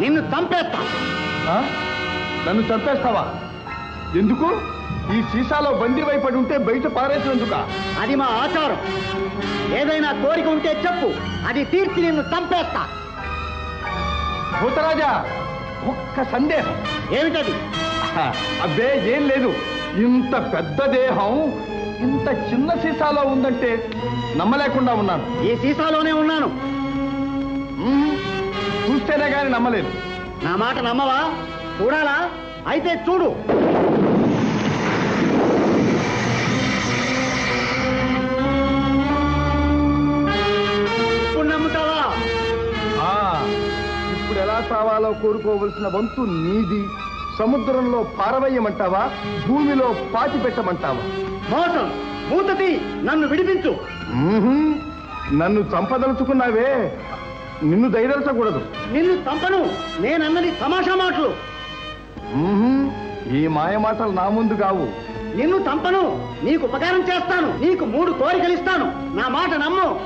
నిన్ను చంపేస్తా? నన్ను చంపేస్తావా? ఎందుకు? ఈ సీసాలో బందీ వైపడి ఉంటే బయట పారేసినందుక? అది మా ఆచారం. ఏదైనా కోరిక ఉంటే చెప్పు. అది తీర్చి నిన్ను చంపేస్తా. భూతరాజా ఒక్క సందేహం. ఏమిటది? అబ్బే ఏం లేదు. ఇంత పెద్ద దేహం ఇంత చిన్న సీసాలో ఉందంటే నమ్మలేకుండా ఉన్నాను. ఈ సీసాలోనే ఉన్నాను. చూస్తేనే గాని నమ్మలేదు. నా మాట నమ్మవా? చూడాలా? అయితే చూడు. నమ్ముతావా? ఆ, ఇప్పుడు ఎలా సావాలో కోరుకోవలసిన వంతు నీది. సముద్రంలో పారవయ్యమంటావా భూమిలో పాతి పెట్టమంటావా? మోసం మూతతి నన్ను విడిపించు. నన్ను చంపదలుచుకున్నావే. నిన్ను దయదలచకూడదు. నిన్ను చంపను. నేనన్నది తమాషా మాటలు. ఈ మాయ మాటలు నా ముందు కావు. నిన్ను చంపను. నీకు ఉపకారం చేస్తాను. నీకు మూడు కోరికలు ఇస్తాను. నా మాట నమ్ము.